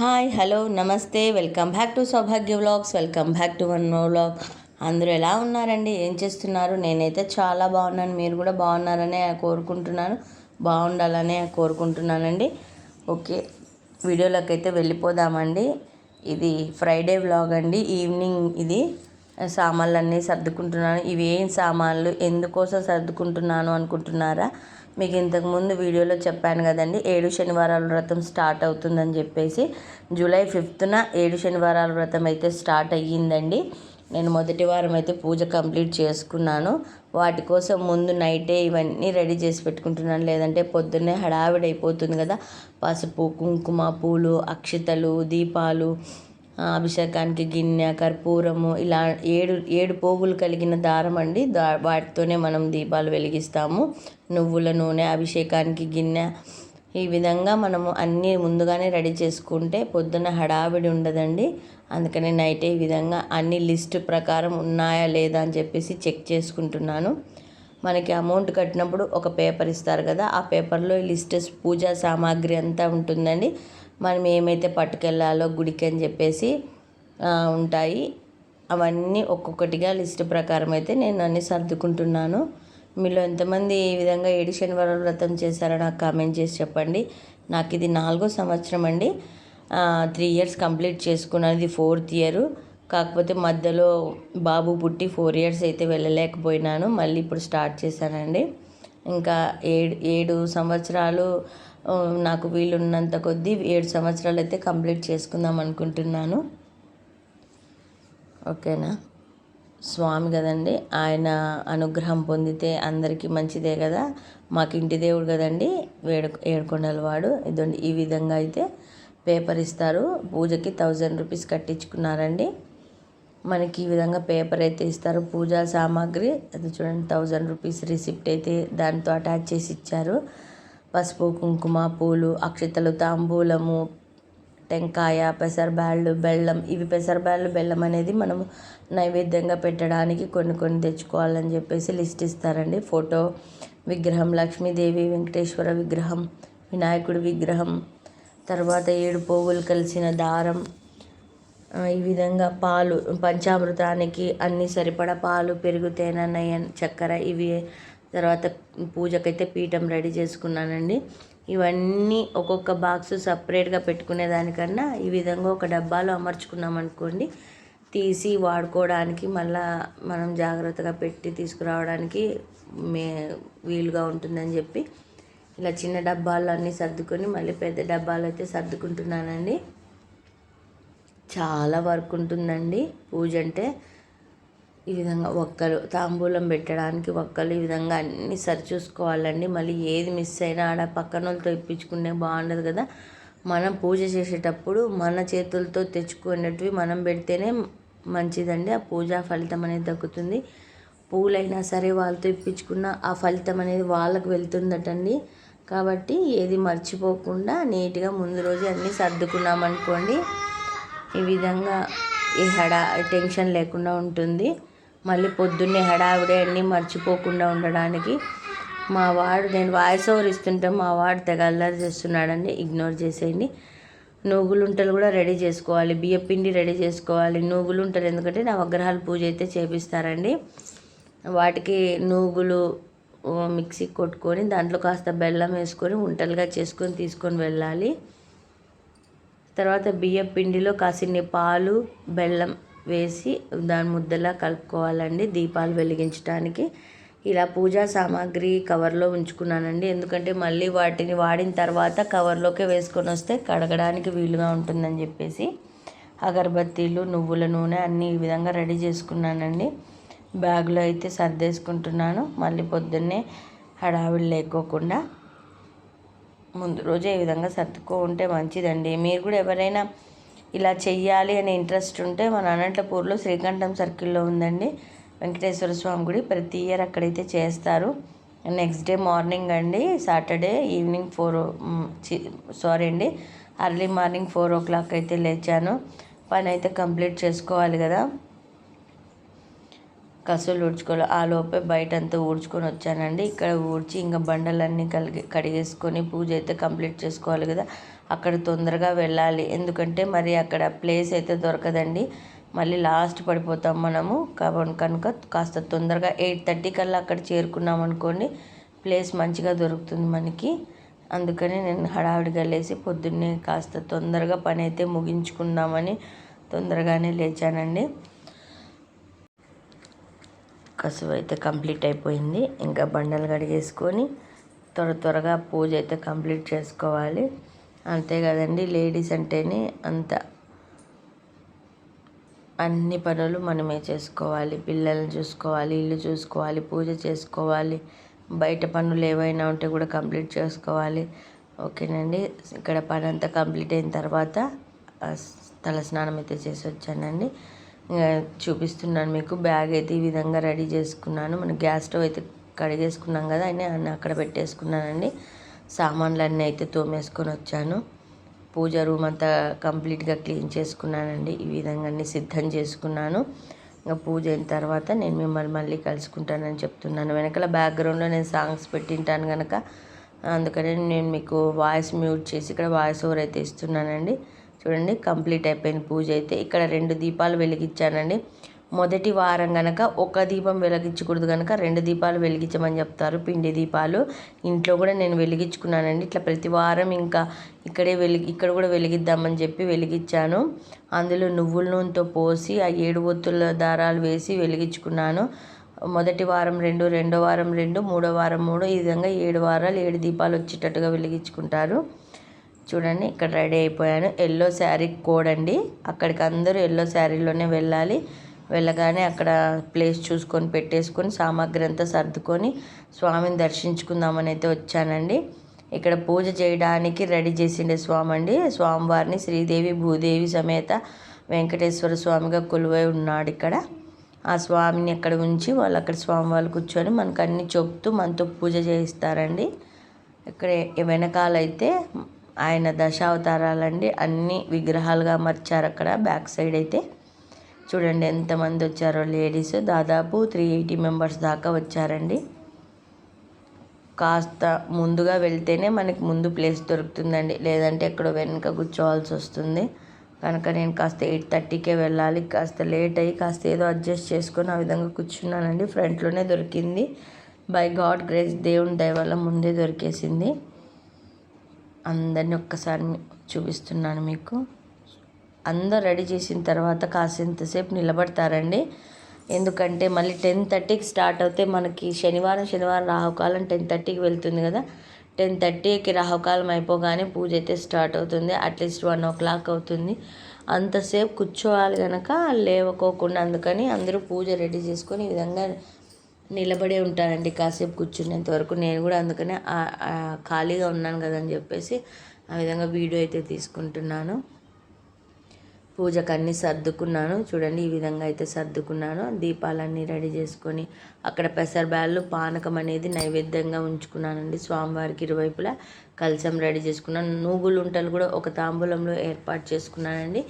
Hi hello నమస్తే. Welcome back to Saubhagya vlogs. Welcome back to one mo vlog. అందరూ ఎలా ఉన్నారండి? ఏం చేస్తున్నారు? నేనైతే చాలా బాగున్నాను. మీరు కూడా బాగున్నారనే కోరుకుంటున్నాను. బాగుండాలనే కోరుకుంటున్నానండి. ఓకే వీడియోలోకి అయితే వెళ్ళిపోదామండి. ఇది ఫ్రైడే వ్లాగ్ అండి. ఈవినింగ్ ఇది. సామాన్లన్నీ సర్దుకుంటున్నాను. ఇవి ఏం సామాన్లు? ఎందుకోసం సర్దుకుంటున్నాను అనుకుంటున్నారా? మీకు ఇంతకుముందు వీడియోలో చెప్పాను కదండి ఏడు శనివారాల వ్రతం స్టార్ట్ అవుతుందని చెప్పేసి జూలై ఫిఫ్త్న ఏడు శనివారాల వ్రతం అయితే స్టార్ట్ అయ్యిందండి. నేను మొదటి వారం అయితే పూజ కంప్లీట్ చేసుకున్నాను. వాటి కోసం ముందు నైటే ఇవన్నీ రెడీ చేసి పెట్టుకుంటున్నాను. లేదంటే పొద్దున్నే హడావిడి అయిపోతుంది కదా. పసుపు కుంకుమ పూలు అక్షితలు దీపాలు అభిషేకానికి గిన్నె కర్పూరము ఇలా ఏడు ఏడు పోగులు కలిగిన దారం అండి. దా వాటితోనే మనం దీపాలు వెలిగిస్తాము. నువ్వుల నూనె అభిషేకానికి గిన్నె. ఈ విధంగా మనము అన్నీ ముందుగానే రెడీ చేసుకుంటే పొద్దున హడావిడి ఉండదండి. అందుకనే నైట్ ఈ విధంగా అన్ని లిస్ట్ ప్రకారం ఉన్నాయా లేదా అని చెప్పేసి చెక్ చేసుకుంటున్నాను. మనకి అమౌంట్ కట్టినప్పుడు ఒక పేపర్ ఇస్తారు కదా ఆ పేపర్లో లిస్ట్ పూజా సామాగ్రి అంతా ఉంటుందండి. మనం ఏమైతే పట్టుకెళ్ళాలో గుడికి అని చెప్పేసి ఉంటాయి. అవన్నీ ఒక్కొక్కటిగా లిస్ట్ ప్రకారం అయితే నేను అన్నీ సర్దుకుంటున్నాను. మీలో ఎంతమంది ఈ విధంగా ఏడు శనివారం వ్రతం చేశారో నాకు కామెంట్ చేసి చెప్పండి. నాకు ఇది నాలుగో సంవత్సరం అండి. త్రీ ఇయర్స్ కంప్లీట్ చేసుకున్నాను. ఇది ఫోర్త్ ఇయర్. కాకపోతే మధ్యలో బాబు పుట్టి ఫోర్ ఇయర్స్ అయితే వెళ్ళలేకపోయినాను. మళ్ళీ ఇప్పుడు స్టార్ట్ చేశానండి. ఇంకా ఏడు ఏడు సంవత్సరాలు నాకు వీలున్నంత కొద్దీ ఏడు సంవత్సరాలు అయితే కంప్లీట్ చేసుకుందాం అనుకుంటున్నాను. ఓకేనా? స్వామి కదండి ఆయన అనుగ్రహం పొందితే అందరికీ మంచిదే కదా. మాకు ఇంటి దేవుడు కదండి వేడు ఏడుకొండల వాడు. ఇదండి ఈ విధంగా అయితే పేపర్ ఇస్తారు. పూజకి థౌజండ్ రూపీస్ కట్టించుకున్నారండి. మనకి ఈ విధంగా పేపర్ అయితే ఇస్తారు. పూజా సామాగ్రి అది చూడండి థౌజండ్ రూపీస్ రిసిప్ట్ అయితే దాంతో అటాచ్ చేసి ఇచ్చారు. పసుపు కుంకుమ పూలు అక్షతలు తాంబూలము టెంకాయ పెసరబ్యాళ్ళు బెల్లం. ఇవి పెసరబ్యాళ్ళు బెల్లం అనేది మనం నైవేద్యంగా పెట్టడానికి కొన్ని కొన్ని తెచ్చుకోవాలని చెప్పేసి లిస్ట్ ఇస్తారండి. ఫోటో విగ్రహం లక్ష్మీదేవి వెంకటేశ్వర విగ్రహం వినాయకుడి విగ్రహం తర్వాత ఏడు పోగులు కలిసిన దారం. ఈ విధంగా పాలు పంచామృతానికి అన్ని సరిపడా పాలు పెరుగు తేనె చక్కెర ఇవి తర్వాత పూజకైతే పీఠం రెడీ చేసుకున్నానండి. ఇవన్నీ ఒక్కొక్క బాక్స్ సపరేట్గా పెట్టుకునే దానికన్నా ఈ విధంగా ఒక డబ్బాలో అమర్చుకున్నాం అనుకోండి తీసి వాడుకోవడానికి మళ్ళా మనం జాగ్రత్తగా పెట్టి తీసుకురావడానికి మే వీలుగా ఉంటుందని చెప్పి ఇలా చిన్న డబ్బాలు అన్నీ సర్దుకొని మళ్ళీ పెద్ద డబ్బాలు అయితే సర్దుకుంటున్నానండి. చాలా వర్క్ ఉంటుందండి పూజ అంటే. ఈ విధంగా ఒక్కలు తాంబూలం పెట్టడానికి ఒక్కలు ఈ విధంగా అన్నీ సరి చూసుకోవాలండి. మళ్ళీ ఏది మిస్ అయినా ఆడ పక్కన వాళ్ళతో ఇప్పించుకునే బాగుండదు కదా. మనం పూజ చేసేటప్పుడు మన చేతులతో తెచ్చుకునేటివి మనం పెడితేనే మంచిదండి. ఆ పూజ ఫలితం అనేది దక్కుతుంది. పూలైనా సరే వాళ్ళతో ఇప్పించుకున్న ఆ ఫలితం అనేది వాళ్ళకు వెళ్తుందటండి. కాబట్టి ఏది మర్చిపోకుండా నీట్గా ముందు రోజు అన్నీ సర్దుకున్నామనుకోండి ఈ విధంగా ఈ హడా టెన్షన్ లేకుండా ఉంటుంది. మళ్ళీ పొద్దున్నే హడావిడి అన్నీ మర్చిపోకుండా ఉండడానికి మా వాడు నేను వాయిస్ ఓవర్ ఇస్తుంటే మా వాడు తెగ అల్లరి చేస్తున్నాడండి. ఇగ్నోర్ చేసేయండి. నూగులుంటలు కూడా రెడీ చేసుకోవాలి. బియ్య పిండి రెడీ చేసుకోవాలి. నూగులుంటలు ఎందుకంటే నవగ్రహాల పూజ అయితే చేపిస్తారండి. వాటికి నూగులు మిక్సీ కొట్టుకొని దాంట్లో కాస్త బెల్లం వేసుకొని ఉంటలుగా చేసుకొని తీసుకొని వెళ్ళాలి. తర్వాత బియ్య పిండిలో కాసిన్ని పాలు బెల్లం వేసి దాని ముద్దలా కలుపుకోవాలండి దీపాలు వెలిగించడానికి ఇలా పూజా సామాగ్రి కవర్లో ఉంచుకున్నానండి. ఎందుకంటే మళ్ళీ వాటిని వాడిన తర్వాత కవర్లోకి వేసుకొని వస్తే కడగడానికి వీలుగా ఉంటుందని చెప్పేసి అగరబత్తీలు నువ్వుల నూనె అన్నీ ఈ విధంగా రెడీ చేసుకున్నానండి. బ్యాగ్లో అయితే సర్దేసుకుంటున్నాను. మళ్ళీ పొద్దున్నే హడావిడి లేకోకుండా ముందు రోజే ఈ విధంగా సర్దుకో ఉంటే మంచిదండి. మీరు కూడా ఎవరైనా ఇలా చెయ్యాలి అనే ఇంట్రెస్ట్ ఉంటే మన అనంతపూర్లో శ్రీకంఠం సర్కిల్లో ఉందండి. వెంకటేశ్వర స్వామి గుడి ప్రతి ఇయర్ అక్కడైతే చేస్తారు. నెక్స్ట్ డే మార్నింగ్ అండి సాటర్డే ఈవినింగ్ ఫోర్ సారీ అండి early morning four o'clock అయితే లేచాను. పని అయితే కంప్లీట్ చేసుకోవాలి కదా. కసులు ఊడ్చుకోవాలి. ఆ లోపే బయట అంతా ఊడ్చుకొని వచ్చానండి. ఇక్కడ ఊడ్చి ఇంకా బండలన్నీ కలిగి కడిగేసుకొని పూజ అయితే కంప్లీట్ చేసుకోవాలి కదా. అక్కడ తొందరగా వెళ్ళాలి. ఎందుకంటే మరి అక్కడ ప్లేస్ అయితే దొరకదండి. మళ్ళీ లాస్ట్ పడిపోతాం మనము. కాబట్టి కనుక కాస్త తొందరగా ఎయిట్ థర్టీ కల్లా అక్కడ చేరుకున్నాం అనుకోండి ప్లేస్ మంచిగా దొరుకుతుంది మనకి. అందుకని నేను హడావిడిగా లేచి పొద్దున్నే కాస్త తొందరగా పని అయితే ముగించుకుందామని తొందరగానే లేచానండి. కసువు అయితే కంప్లీట్ అయిపోయింది. ఇంకా బండలు కడిగేసుకొని త్వర త్వరగా పూజ అయితే కంప్లీట్ చేసుకోవాలి. అంతే కదండి లేడీస్ అంటేనే అంత. అన్ని పనులు మనమే చేసుకోవాలి. పిల్లల్ని చూసుకోవాలి ఇల్లు చూసుకోవాలి పూజ చేసుకోవాలి. బయట పనులు ఏవైనా ఉంటే కూడా కంప్లీట్ చేసుకోవాలి. ఓకేనండి? ఇక్కడ పని అంతా కంప్లీట్ అయిన తర్వాత తల స్నానం అయితే చేసి వచ్చానండి. చూపిస్తున్నాను మీకు. బ్యాగ్ అయితే ఈ విధంగా రెడీ చేసుకున్నాను. మన గ్యాస్ స్టవ్ అయితే కడిగేసుకున్నాం కదా అని అక్కడ పెట్టేసుకున్నానండి. సామాన్లన్నీ అయితే తోమేసుకొని వచ్చాను. పూజ రూమ్ అంతా కంప్లీట్గా క్లీన్ చేసుకున్నానండి. ఈ విధంగా అన్ని సిద్ధం చేసుకున్నాను. ఇంకా పూజ అయిన తర్వాత నేను మిమ్మల్ని మళ్ళీ కలుసుకుంటానని చెప్తున్నాను. వెనకాల బ్యాక్గ్రౌండ్లో నేను సాంగ్స్ పెట్టింటాను కనుక అందుకని నేను మీకు వాయిస్ మ్యూట్ చేసి ఇక్కడ వాయిస్ ఓవర్ అయితే ఇస్తున్నానండి. చూడండి కంప్లీట్ అయిపోయింది పూజ అయితే. ఇక్కడ రెండు దీపాలు వెలిగించానండి. మొదటి వారం కనుక ఒక దీపం వెలిగించకూడదు కనుక రెండు దీపాలు వెలిగించమని చెప్తారు. పిండి దీపాలు ఇంట్లో కూడా నేను వెలిగించుకున్నానండి. ఇట్లా ప్రతి వారం ఇంకా ఇక్కడే వెలిగి ఇక్కడ కూడా వెలిగిద్దామని చెప్పి వెలిగించాను. అందులో నువ్వుల నూనెతో పోసి ఆ ఏడు ఒత్తుల దారాలు వేసి వెలిగించుకున్నాను. మొదటి వారం రెండు రెండో వారం రెండు మూడో వారం మూడు ఈ విధంగా ఏడు వారాలు ఏడు దీపాలు వచ్చేటట్టుగా వెలిగించుకుంటారు. చూడండి ఇక్కడ రెడీ అయిపోయాను. ఎల్లో శారీ కోడ్ అండి అక్కడికి అందరూ ఎల్లో శారీలోనే వెళ్ళాలి. వెళ్ళగానే అక్కడ ప్లేస్ చూసుకొని పెట్టేసుకొని సామాగ్రి అంతా సర్దుకొని స్వామిని దర్శించుకుందామని అయితే వచ్చానండి. ఇక్కడ పూజ చేయడానికి రెడీ చేసిండే స్వామి అండి స్వామివారిని శ్రీదేవి భూదేవి సమేత వెంకటేశ్వర స్వామిగా కొలువై ఉన్నాడు ఇక్కడ. ఆ స్వామిని అక్కడ ఉంచి వాళ్ళు అక్కడ స్వామి వాళ్ళు కూర్చొని మనకు అన్ని చెప్తూ మనతో పూజ చేయిస్తారండి. ఇక్కడ వెనకాలైతే ఆయన దశావతారాలండి. అన్ని విగ్రహాలుగా మర్చారు అక్కడ. బ్యాక్ సైడ్ అయితే చూడండి ఎంతమంది వచ్చారో లేడీస్. దాదాపు త్రీ ఎయిటీ మెంబర్స్ దాకా వచ్చారండి. కాస్త ముందుగా వెళ్తేనే మనకి ముందు ప్లేస్ దొరుకుతుందండి. లేదంటే ఎక్కడో వెనుక కూర్చోవాల్సి వస్తుంది. కనుక నేను కాస్త ఎయిట్ థర్టీకే వెళ్ళాలి. కాస్త లేట్ అయ్యి కాస్త ఏదో అడ్జస్ట్ చేసుకొని ఆ విధంగా కూర్చున్నానండి. ఫ్రంట్లోనే దొరికింది. బై గాడ్ గ్రేస్ దేవుని దయవల్ల ముందే దొరికేసింది. అందరిని ఒక్కసారి చూపిస్తున్నాను మీకు. అందరు రెడీ చేసిన తర్వాత కాసేంతసేపు నిలబడతారండి. ఎందుకంటే మళ్ళీ టెన్ థర్టీకి స్టార్ట్ అవుతే మనకి శనివారం శనివారం రాహుకాలం టెన్ థర్టీకి వెళ్తుంది కదా. టెన్ థర్టీకి రాహుకాలం అయిపోగానే పూజ అయితే స్టార్ట్ అవుతుంది. అట్లీస్ట్ వన్ ఓ క్లాక్ అవుతుంది. అంతసేపు కూర్చోవాలి కనుక లేవకోకుండా అందుకని అందరూ పూజ రెడీ చేసుకొని ఈ విధంగా నిలబడే ఉంటానండి కాసేపు కూర్చునేంత వరకు నేను కూడా అందుకనే ఖాళీగా ఉన్నాను కదా అని చెప్పేసి ఆ విధంగా వీడియో అయితే తీసుకుంటున్నాను. పూజకు అన్నీ సర్దుకున్నాను. చూడండి ఈ విధంగా అయితే సర్దుకున్నాను. దీపాలన్నీ రెడీ చేసుకొని అక్కడ పెసరబ్యాళ్ళు పానకం అనేది నైవేద్యంగా ఉంచుకున్నానండి. స్వామివారికి ఇరువైపులా కలసం రెడీ చేసుకున్నాను. నూగులు ఉంటలు కూడా ఒక తాంబూలంలో ఏర్పాటు చేసుకున్నానండి.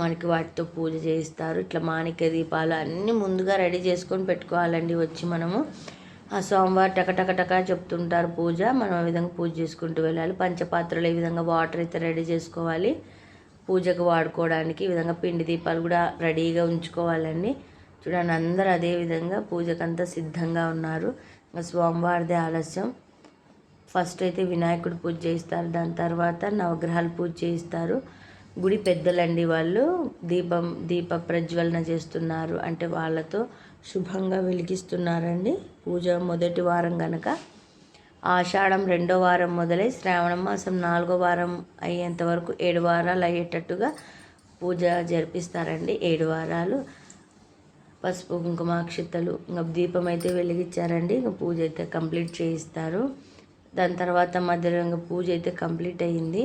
మనకి వాటితో పూజ చేయిస్తారు. ఇట్లా మాణిక్య దీపాలు అన్నీ ముందుగా రెడీ చేసుకొని పెట్టుకోవాలండి వచ్చి మనము. ఆ సోమవారం టకటకటక చెప్తుంటారు పూజ. మనం ఆ విధంగా పూజ చేసుకుంటూ వెళ్ళాలి. పంచపాత్రలు ఈ విధంగా వాటర్ అయితే రెడీ చేసుకోవాలి. పూజకు వాడుకోవడానికి ఈ విధంగా పిండి దీపాలు కూడా రెడీగా ఉంచుకోవాలండి. చూడండి అందరూ అదే విధంగా పూజకంతా సిద్ధంగా ఉన్నారు. ఇంకా స్వామివారిదే ఆలస్యం. ఫస్ట్ అయితే వినాయకుడు పూజ చేయిస్తారు దాని తర్వాత నవగ్రహాలు పూజ చేయిస్తారు. గుడి పెద్దలండి వాళ్ళు దీపం దీప ప్రజ్వలన చేస్తున్నారు. అంటే వాళ్ళతో శుభంగా వెలిగిస్తున్నారండి. పూజ మొదటి వారం కనుక ఆషాఢం రెండో వారం మొదలై శ్రావణ మాసం నాలుగో వారం అయ్యేంత వరకు ఏడు వారాలు అయ్యేటట్టుగా పూజ జరిపిస్తారండి. ఏడు వారాలు. పసుపు కుంకుమాక్షితలు ఇంకా దీపం అయితే వెలిగించారండి. ఇంకా పూజ అయితే కంప్లీట్ చేయిస్తారు. దాని తర్వాత మధ్యలో ఇంకా పూజ అయితే కంప్లీట్ అయ్యింది.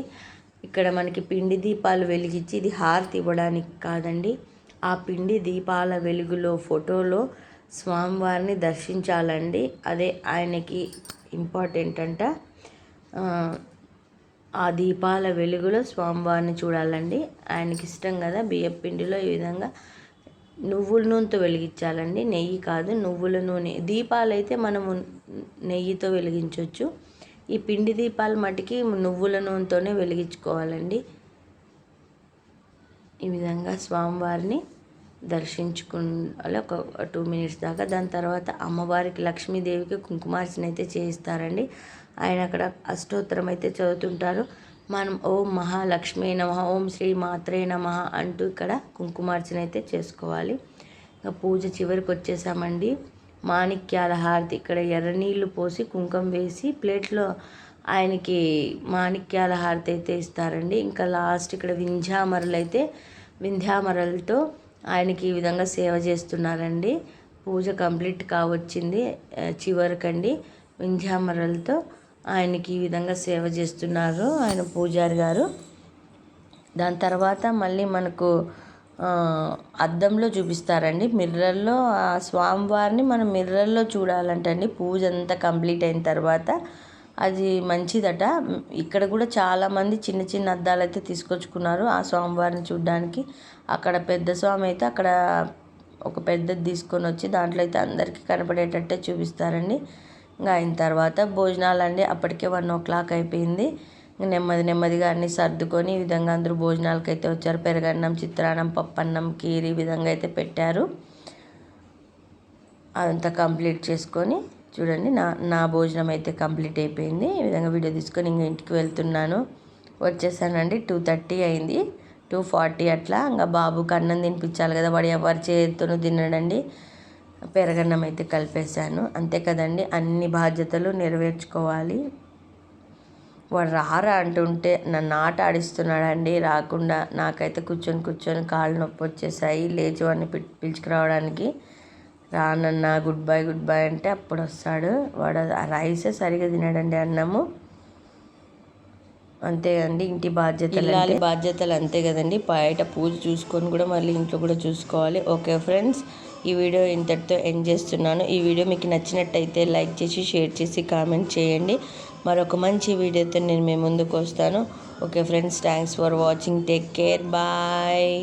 ఇక్కడ మనకి పిండి దీపాలు వెలిగించి ఇది హారతి ఇవ్వడానికి కాదండి. ఆ పిండి దీపాల వెలుగులో ఫోటోలో స్వామివారిని దర్శించాలండి. అదే ఆయనకి ఇంపార్టెంట్ అంట ఆ దీపాల వెలుగులో స్వామివారిని చూడాలండి. ఆయనకి ఇష్టం కదా బియ్యం పిండిలో ఈ విధంగా నువ్వుల నూనెతో వెలిగించాలండి. నెయ్యి కాదు నువ్వుల నూనె. దీపాలు అయితే మనము నెయ్యితో వెలిగించవచ్చు ఈ పిండి దీపాలు మటుకి నువ్వుల నూనెతోనే వెలిగించుకోవాలండి. ఈ విధంగా స్వామివారిని దర్శించుకోవాలి ఒక టూ మినిట్స్ దాకా. దాని తర్వాత అమ్మవారికి లక్ష్మీదేవికి కుంకుమార్చన అయితే చేయిస్తారండి. ఆయన అక్కడ అష్టోత్తరం అయితే చదువుతుంటారు. మనం ఓం మహాలక్ష్మీ నమ ఓం శ్రీ మాత్రే నమ అంటూ ఇక్కడ కుంకుమార్చన అయితే చేసుకోవాలి. ఇంకా పూజ చివరికి వచ్చేసామండి. మాణిక్యాల హారతి. ఇక్కడ ఎర్ర నీళ్ళు పోసి కుంకుమ వేసి ప్లేట్లో ఆయనకి మాణిక్యాల హారతి అయితే ఇస్తారండి. ఇంకా లాస్ట్ ఇక్కడ వింధ్యామరలు అయితే వింధ్యామరలతో ఆయనకి ఈ విధంగా సేవ చేస్తున్నారండి. పూజ కంప్లీట్ కావచ్చింది చివరికండి. వింధ్యామరలతో ఆయనకి ఈ విధంగా సేవ చేస్తున్నారు ఆయన పూజారి గారు. దాని తర్వాత మళ్ళీ మనకు అద్దంలో చూపిస్తారండి. మిర్రర్లో ఆ స్వామివారిని మనం మిర్రర్లో చూడాలంటండి. పూజ అంతా కంప్లీట్ అయిన తర్వాత అది మంచిదట. ఇక్కడ కూడా చాలామంది చిన్న చిన్న అద్దాలు అయితే తీసుకొచ్చుకున్నారు ఆ స్వామివారిని చూడడానికి. అక్కడ పెద్ద స్వామి అయితే అక్కడ ఒక పెద్దది తీసుకొని వచ్చి దాంట్లో అయితే అందరికీ కనపడేటట్టే చూపిస్తారండి. ఇంకా అయిన తర్వాత భోజనాలు అండి. అప్పటికే వన్ ఓ క్లాక్ అయిపోయింది. నెమ్మది నెమ్మదిగా అన్నీ సర్దుకొని ఈ విధంగా అందరూ భోజనాలకు అయితే వచ్చారు. పెరగన్నం చిత్రాన్నం పప్పన్నం కీరి ఈ విధంగా అయితే పెట్టారు. అదంతా కంప్లీట్ చేసుకొని చూడండి నా నా భోజనం అయితే కంప్లీట్ అయిపోయింది. ఈ విధంగా వీడియో తీసుకొని ఇంకా ఇంటికి వెళ్తున్నాను. వచ్చేసానండి టూ థర్టీ అయింది టూ ఫార్టీ అట్లా. ఇంకా బాబుకి అన్నం తినిపించాలి కదా వాడు ఎవరి చేతితోనూ తినడండి. పెరగన్నం అయితే కలిపేశాను. అంతే కదండి అన్ని బాధ్యతలు నెరవేర్చుకోవాలి. వాడు రారా అంటుంటే నన్ను ఆట ఆడిస్తున్నాడండి రాకుండా నాకైతే కూర్చొని కూర్చొని కాళ్ళు నొప్పి వచ్చేసాయి లేచి వాడిని పిలుచుకురావడానికి. రానన్న గుడ్ బై గుడ్ బై అంటే అప్పుడు వస్తాడు వాడు ఆ రైసే సరిగా తినడండి అన్నము. అంతే అండి ఇంటి బాధ్యతలు బాధ్యతలు అంతే కదండి. బయట పూజ చూసుకొని కూడా మళ్ళీ ఇంట్లో కూడా చూసుకోవాలి. ఓకే ఫ్రెండ్స్ ఈ వీడియో ఇంతటితో ఎండ్ చేస్తున్నాను. ఈ వీడియో మీకు నచ్చినట్టయితే లైక్ చేసి షేర్ చేసి కామెంట్ చేయండి. మరొక మంచి వీడియోతో నేను మీ ముందుకు వస్తాను. Okay friends thanks for watching. Take care. Bye.